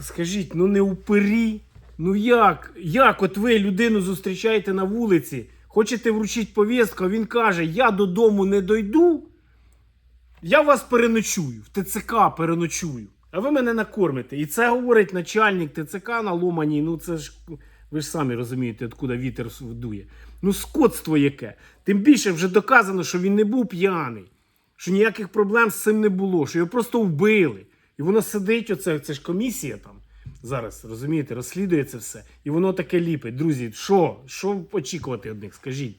Скажіть, ну не упирі. Ну як? Як от ви людину зустрічаєте на вулиці, хочете вручити повістку, він каже, я додому не дойду, я вас переночую, в ТЦК переночую, а ви мене накормите. І це говорить начальник ТЦК на Ломані, ну це ж, ви ж самі розумієте, откуда вітер дує. Ну скотство яке. Тим більше вже доказано, що він не був п'яний, що ніяких проблем з цим не було, що його просто вбили. І воно сидить, оце, це ж комісія там зараз, розумієте, розслідує це все. І воно таке ліпить. Друзі, що? Що очікувати від них? Скажіть.